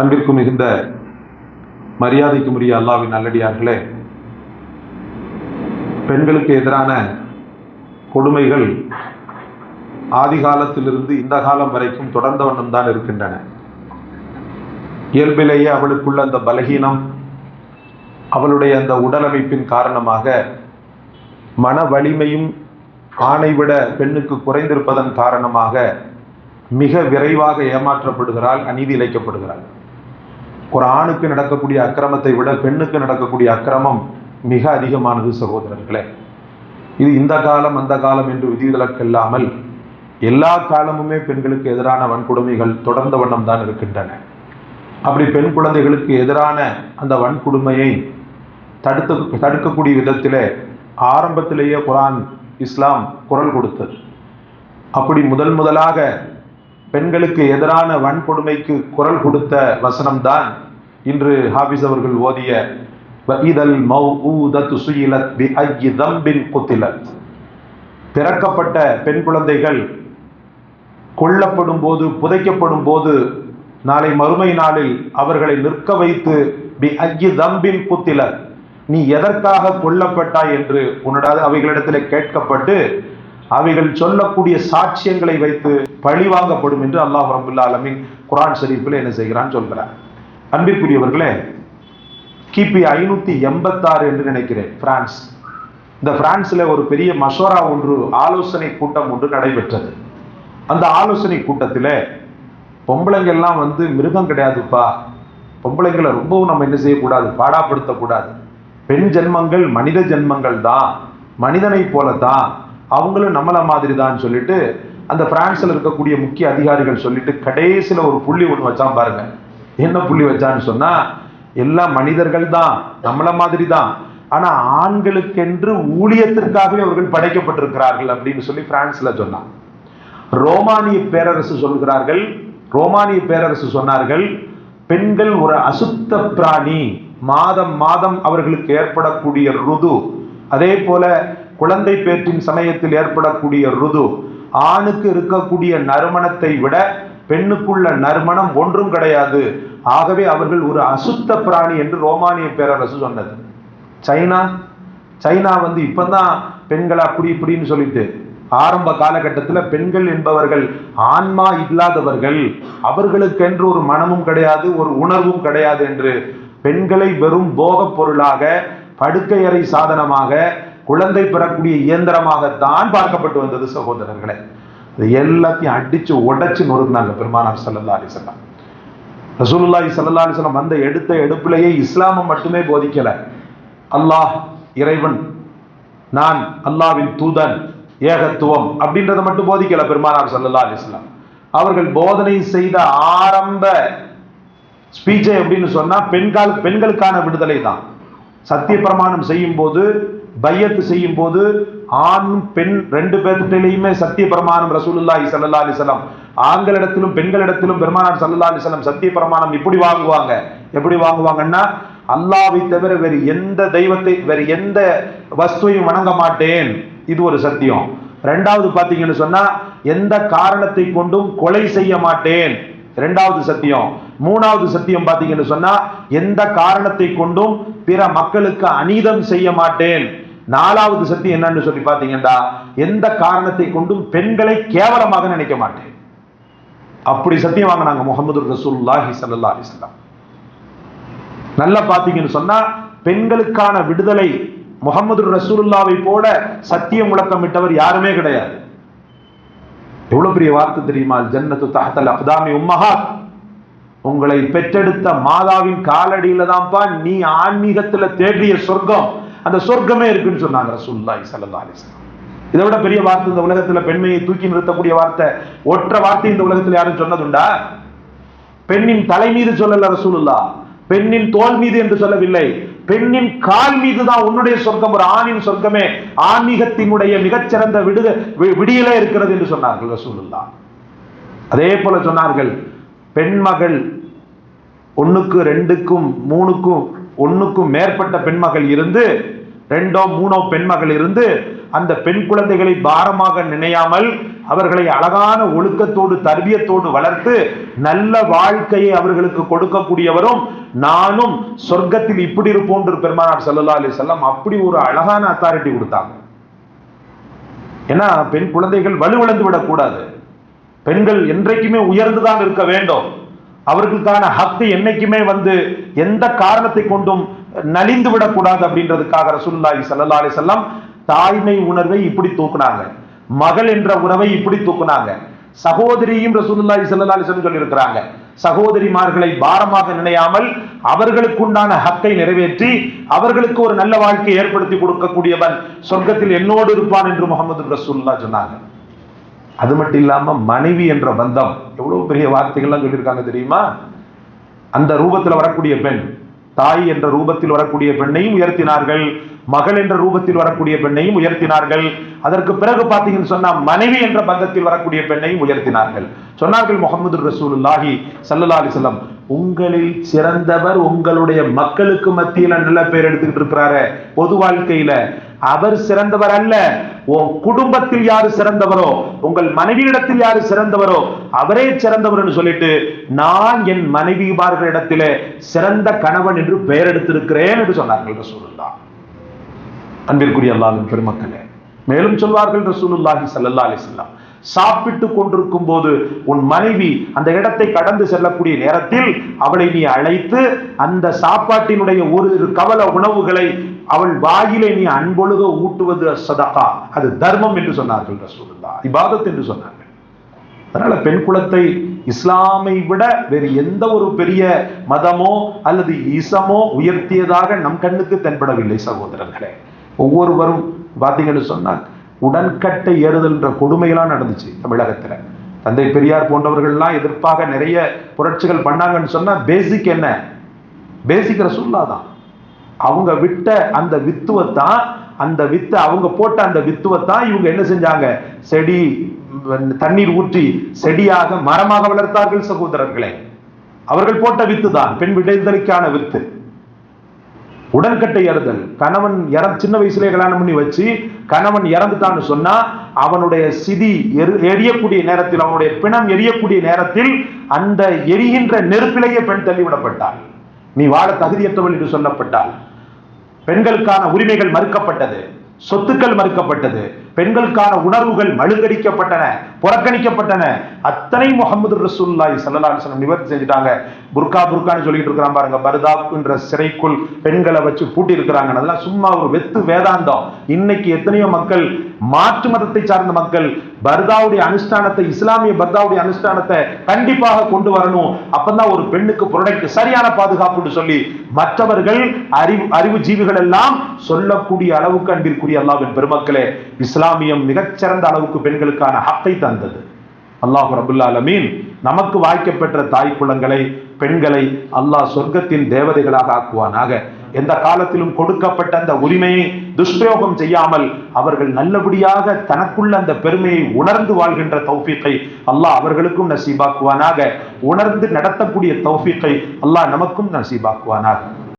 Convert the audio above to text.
அன்பிற்கு மிகுந்த மரியாதைக்குரிய அல்லாவின் நல்லடியார்களே பெண்களுக்கு எதிரான கொடுமைகள் ஆதி காலத்திலிருந்து இந்த காலம் வரைக்கும் தொடர்ந்த வண்ணம் தான் இருக்கின்றன. இயல்பிலேயே அவளுக்குள்ள அந்த பலகீனம் அவளுடைய அந்த உடலமைப்பின் காரணமாக மன வலிமையும் ஆணை விட பெண்ணுக்கு குறைந்திருப்பதன் காரணமாக மிக விரைவாக ஏமாற்றப்படுகிறாள் அநீதி இழைக்கப்படுகிறாள். ஒரு ஆணுக்கு நடக்கக்கூடிய அக்கிரமத்தை விட பெண்ணுக்கு நடக்கக்கூடிய அக்கிரமம் மிக அதிகமானது சகோதரர்களே. இது இந்த காலம் அந்த காலம் என்று விதிவிலக்கில்லாமல் எல்லா காலமுமே பெண்களுக்கு எதிரான வன்கொடுமைகள் தொடர்ந்த வண்ணம் தான் இருக்கின்றன. அப்படி பெண் குழந்தைகளுக்கு எதிரான அந்த வன்கொடுமையை தடுத்து தடுக்கக்கூடிய விதத்திலே ஆரம்பத்திலேயே குரான் இஸ்லாம் குரல் கொடுத்தது. அப்படி முதல் முதலாக பெண்களுக்கு எதிரான வன்கொடுமைக்கு குரல் கொடுத்த வசனம்தான் இன்று ஹாபிஸ் அவர்கள் ஓதிய இதழ் பி தம்பின் குத்திலத். பிறக்கப்பட்ட பெண் குழந்தைகள் கொல்லப்படும் போது புதைக்கப்படும் போது நாளை மறுமை நாளில் அவர்களை நிற்க வைத்து பி அஜி தம்பின் குத்திலத் நீ எதற்காக கொல்லப்பட்டாய்? என்று உன்னோட அவைகளிடத்தில் கேட்கப்பட்டு அவைகள் சொல்லக்கூடிய சாட்சியங்களை வைத்து பழி வாங்கப்படும் என்று அல்லாஹ் ரபுல்லா அலமின் குரான் ஷரீஃபில் என்ன செய்கிறான்னு சொல்கிறார் அன்பிற்குரியவர்களே கிபி ஐநூத்தி எண்பத்தாறு என்று நினைக்கிறேன் பிரான்ஸ். இந்த பிரான்ஸில் ஒரு பெரிய மசோரா ஒன்று ஆலோசனை கூட்டம் ஒன்று நடைபெற்றது. அந்த ஆலோசனை கூட்டத்தில் பொம்பளைங்கள்லாம் வந்து மிருகம் கிடையாதுப்பா. பொம்பளைங்களை ரொம்பவும் நம்ம என்ன செய்யக்கூடாது பாடாப்படுத்தக்கூடாது. பெண் ஜென்மங்கள் மனித ஜென்மங்கள் தான் மனிதனை போல தான் அவங்களும் நம்மளை மாதிரி தான் சொல்லிட்டு அந்த பிரான்ஸில் இருக்கக்கூடிய முக்கிய அதிகாரிகள் சொல்லிட்டு கடைசியில் ஒரு புள்ளி ஒன்று வச்சான் பாருங்க. என்ன புள்ளி வச்சான்னு சொன்னால் எல்லாம் மனிதர்கள் தான் நம்மள மாதிரி தான். ஆனால் ஆண்களுக்கென்று ஊழியத்திற்காகவே அவர்கள் படைக்கப்பட்டிருக்கிறார்கள் அப்படின்னு சொல்லி பிரான்ஸில் சொன்னான். ரோமானிய பேரரசு சொல்கிறார்கள் ரோமானிய பேரரசு சொன்னார்கள் பெண்கள் ஒரு அசுத்த பிராணி மாதம் மாதம் அவர்களுக்கு ஏற்படக்கூடிய ருது. அதே போல குழந்தை பேற்றின் சமயத்தில் ஏற்படக்கூடிய ருது ஆணுக்கு இருக்கக்கூடிய நறுமணத்தை விட பெண்ணுக்குள்ள நறுமணம் ஒன்றும் கிடையாது. ஆகவே அவர்கள் ஒரு அசுத்த பிராணி என்று ரோமானிய பேரரசு சொன்னது. சைனா? சைனா வந்து இப்பதான் பெண்கள் அப்படி இப்படின்னு சொல்லிட்டு ஆரம்ப காலகட்டத்தில் பெண்கள் என்பவர்கள் ஆன்மா இல்லாதவர்கள் அவர்களுக்கென்று ஒரு மனமும் கிடையாது ஒரு உணர்வும் கிடையாது என்று பெண்களை வெறும் போகப் பொருளாக படுக்கை அறை சாதனமாக குழந்தை பெறக்கூடிய இயந்திரமாகத்தான் பார்க்கப்பட்டு வந்தது சகோதரர்களே. இது எல்லாத்தையும் அடிச்சு உடைச்சு நொறுக்குனாங்க பெருமானார் சல்லா அலிசல்லாம் ரசூலுல்லாஹி சல்லா அலிஸ்லாம் வந்த எடுத்த எடுப்பிலேயே இஸ்லாமம் மட்டுமே போதிக்கல. அல்லாஹ் இறைவன் நான் அல்லாவின் தூதன் ஏகத்துவம் அப்படின்றத மட்டும் போதிக்கல பெருமானார் சல்லா அலிஸ்லாம் அவர்கள் போதனை செய்த ஆரம்ப ஸ்பீச்சை அப்படின்னு சொன்னா பெண்கள் பெண்களுக்கான விடுதலை தான் சத்திய பிரமாணம் செய்யும் போது பையத்து செய்யும் போது ஆண் பெண் ரெண்டு பேர்த்திலையுமே சத்திய பிரமாணம் ரசூலுல்லாஹி சல்லா அலிசல்லாம் ஆண்களிடத்திலும் பெண்களிடத்திலும் பெருமானார் சல்லா அலிசல்லாம் சத்திய பிரமாணம் இப்படி வாங்குவாங்க. எப்படி வாங்குவாங்கன்னா அல்லாவை தவிர வேறு எந்த தெய்வத்தை வேறு எந்த வஸ்துவையும் வணங்க மாட்டேன். இது ஒரு சத்தியம். ரெண்டாவது பார்த்தீங்கன்னு சொன்னா எந்த காரணத்தை கொண்டும் கொலை செய்ய மாட்டேன். ரெண்டாவது சத்தியம். மூணாவது சத்தியம் பார்த்தீங்கன்னு சொன்னா எந்த காரணத்தை கொண்டும் பிற மக்களுக்கு அநீதம் செய்ய மாட்டேன். நாலாவது சத்தியம் என்னன்னு சொல்லி பார்த்தீங்கன்னா எந்த காரணத்தை கொண்டும் பெண்களை கேவலமாக நினைக்க மாட்டேன். அப்படி சத்தியம் வாங்கினாங்க முகமது ரசூல்லாஹி சல்லா அலிஸ்லாம் நல்லா பார்த்தீங்கன்னு சொன்னா பெண்களுக்கான விடுதலை முகமது ரசூலுல்லாவை போல சத்திய முழக்கமிட்டவர் யாருமே கிடையாது. எவ்வளவு பெரிய வார்த்தை தெரியுமா? ஜன்னத்து தஹத்தல் அப்தாமி உம்மஹா உங்களை பெற்றெடுத்த மாதாவின் காலடியில தான்ப்பா நீ ஆன்மீகத்துல தேடிய சொர்க்கம். அந்த சொர்க்கமே இருக்குன்னு சொன்னாங்க ரசூல்லாய் சல்லா அலிஸ்லாம் இதை விட பெரிய வார்த்தை இந்த உலகத்துல பெண்மையை தூக்கி நிறுத்தக்கூடிய வார்த்தை. ஒற்ற வார்த்தை இந்த உலகத்துல யாரும் சொன்னதுண்டா? பெண்ணின் தலை மீது சொல்லல ரசூலுல்லா பெண்ணின் தோல் மீது என்று சொல்லவில்லை. பெண்ணின் கால் மீது தான் உன்னுடைய சொர்க்கம் ஒரு ஆணின் சொர்க்கமே. ஆன்மீகத்தினுடைய மிகச்சிறந்த விடுத விடியலே இருக்கிறது என்று சொன்னார்கள் ரசூலுல்லா அதே போல சொன்னார்கள் பெண்மகள் ஒன்னுக்கு ரெண்டுக்கும் மூணுக்கும் ஒன்னுக்கும் மேற்பட்ட பெண்மகள் இருந்து ரெண்டோ மூணோ பெண்மகள் இருந்து அந்த பெண் குழந்தைகளை பாரமாக நினையாமல் அவர்களை அழகான ஒழுக்கத்தோடு தர்பியத்தோடு வளர்த்து நல்ல வாழ்க்கையை அவர்களுக்கு கொடுக்கக்கூடியவரும் நானும் சொர்க்கத்தில் இப்படி இருப்போம் என்று பெருமானார் சல்லா அலி செல்லம் அப்படி ஒரு அழகான அத்தாரிட்டி கொடுத்தாங்க. ஏன்னா பெண் குழந்தைகள் வலுவிழந்து விடக்கூடாது. பெண்கள் என்றைக்குமே உயர்ந்துதான் இருக்க வேண்டும். அவர்களுக்கான ஹக்கு என்னைக்குமே வந்து எந்த காரணத்தை கொண்டும் நலிந்து விடக்கூடாது அப்படின்றதுக்காக ரசூல்லாஹி சல்லா அலைஹி தாய்மை உணர்வை இப்படி தூக்குனாங்க. மகள் என்ற உறவை இப்படி தூக்குனாங்க. சகோதரியும் ரசூலுல்லாஹி சல்லா அலைஹி வஸல்லம் சொல்லியிருக்கிறாங்க. சகோதரிமார்களை பாரமாக நினையாமல் அவர்களுக்குண்டான ஹக்கை நிறைவேற்றி அவர்களுக்கு ஒரு நல்ல வாழ்க்கையை ஏற்படுத்தி கொடுக்கக்கூடியவன் சொர்க்கத்தில் என்னோடு இருப்பான் என்று முகமது ரசூல்லா சொன்னாங்க. அது மட்டும் இல்லாமல் மனைவி என்ற பந்தம். எவ்வளவு பெரிய வார்த்தைகள்லாம் சொல்லியிருக்காங்க தெரியுமா? அந்த ரூபத்தில் வரக்கூடிய பெண் தாய் என்ற ரூபத்தில் வரக்கூடிய பெண்ணையும் உயர்த்தினார்கள். மகள் என்ற ரூபத்தில் வரக்கூடிய பெண்ணையும் உயர்த்தினார்கள். அதற்கு பிறகு பார்த்தீங்கன்னு சொன்னா மனைவி என்ற பந்தத்தில் வரக்கூடிய பெண்ணையும் உயர்த்தினார்கள். சொன்னார்கள் முகமது ரசூலுல்லாஹி சல்லா அலிசல்லம் உங்களில் சிறந்தவர் உங்களுடைய மக்களுக்கு மத்தியில் நல்ல பேர் எடுத்துக்கிட்டு இருக்கிறாரு பொது வாழ்க்கையில. அவர் சிறந்தவர் அல்ல. உன் குடும்பத்தில் யாரு சிறந்தவரோ உங்கள் மனைவியிடத்தில் யாரு சிறந்தவரோ அவரே சிறந்தவர் சொல்லிட்டு நான் என் மனைவிமார்களிடத்திலே சிறந்த கணவன் என்று பெயர் எடுத்திருக்கிறேன் என்று சொன்னார்கள் ரசூலுல்லாஹ். அன்பிற்குரிய அல்லாவின் பெருமக்களே மேலும் சொல்வார்கள் ரசூலுல்லாஹி ஸல்லல்லாஹு அலிஸ்லாம் சாப்பிட்டு கொண்டிருக்கும் போது உன் மனைவி அந்த இடத்தை கடந்து செல்லக்கூடிய நேரத்தில் அவளை நீ அழைத்து அந்த சாப்பாட்டினுடைய ஒரு கவல உணவுகளை அவள் வாயிலை நீ அன்பொழுக ஊட்டுவது சதகா. அது தர்மம் என்று சொன்னார்கள் ரசூலுல்லா இபாதத் என்று சொன்னார்கள். அதனால பெண் குலத்தை இஸ்லாமை விட வேறு எந்த ஒரு பெரிய மதமோ அல்லது இசமோ உயர்த்தியதாக நம் கண்ணுக்கு தென்படவில்லை சகோதரர்களே. ஒவ்வொருவரும் பார்த்தீங்கன்னு சொன்னால் உடன்கட்டை ஏறுதல்ன்ற கொடுமையெல்லாம் நடந்துச்சு தமிழகத்தில். தந்தை பெரியார் போன்றவர்கள்லாம் எதிர்ப்பாக நிறைய புரட்சிகள் பண்ணாங்கன்னு சொன்னால் பேசிக் என்ன? பேசிக் ரசூல்லா தான். அவங்க விட்ட அந்த வித்துவத்தான் அந்த வித்தை அவங்க போட்ட அந்த வித்துவத்தான் இவங்க என்ன செஞ்சாங்க? செடி தண்ணீர் ஊற்றி செடியாக மரமாக வளர்த்தார்கள் சகோதரர்களே. அவர்கள் போட்ட வித்து தான் பெண் விடுதலைக்கான வித்து. உடன்கட்டை ஏறுதல் கணவன் இற சின்ன வயசுலேயே கல்யாணம் பண்ணி வச்சு கணவன் இறந்துட்டான்னு சொன்னா அவனுடைய சிதி எரி- எரியக்கூடிய நேரத்தில் அவனுடைய பிணம் எரியக்கூடிய நேரத்தில் அந்த எரிகின்ற நெருப்பிலேயே பெண் தள்ளிவிடப்பட்டாள். நீ வாழ தகுதியற்றவள் என்று சொல்லப்பட்டாள். பெண்களுக்கான உரிமைகள் மறுக்கப்பட்டது. சொத்துக்கள் மறுக்கப்பட்டது. பெண்களுக்கான உணர்வுகள் மழுங்கடிக்கப்பட்டன புறக்கணிக்கப்பட்டன. அத்தனை முகமது ரசூல்லாய் ஸல்லல்லாஹு அலைஹி நிவர்த்தி செஞ்சுட்டாங்க. புர்கா புர்கான்னு சொல்லிட்டு இருக்கிறான் பாருங்க பர்தாப் என்ற சிறைக்குள் பெண்களை வச்சு பூட்டி இருக்கிறாங்க அதெல்லாம் சும்மா ஒரு வெத்து வேதாந்தம். இன்னைக்கு எத்தனையோ மக்கள் மாற்று மதத்தை சார்ந்த மக்கள் பர்தாவுடைய அனுஷ்டானத்தை இஸ்லாமிய பர்தாவுடைய அனுஷ்டானத்தை கண்டிப்பாக கொண்டு வரணும். அப்பதான் ஒரு பெண்ணுக்கு புரடைக்கு சரியான பாதுகாப்புன்னு சொல்லி மற்றவர்கள் அறிவு அறிவு ஜீவிகள் எல்லாம் சொல்லக்கூடிய அளவுக்கு அன்பிற்குரிய அல்லாவின் பெருமக்களே இஸ்லாம் இஸ்லாமியம் மிகச்சிறந்த அளவுக்கு பெண்களுக்கான ஹக்கை தந்தது. அல்லாஹு ரபுல்லாலமீன் நமக்கு வாய்க்கப்பெற்ற தாய் குளங்களை பெண்களை அல்லாஹ் சொர்க்கத்தின் தேவதைகளாக ஆக்குவானாக. எந்த காலத்திலும் கொடுக்கப்பட்ட அந்த உரிமையை துஷ்பிரயோகம் செய்யாமல் அவர்கள் நல்லபடியாக தனக்குள்ள அந்த பெருமையை உணர்ந்து வாழ்கின்ற தௌஃபீக்கை அல்லாஹ் அவர்களுக்கும் நசீபாக்குவானாக. உணர்ந்து நடத்தக்கூடிய தௌஃபீக்கை அல்லாஹ் நமக்கும் நசீபாக்குவானாக.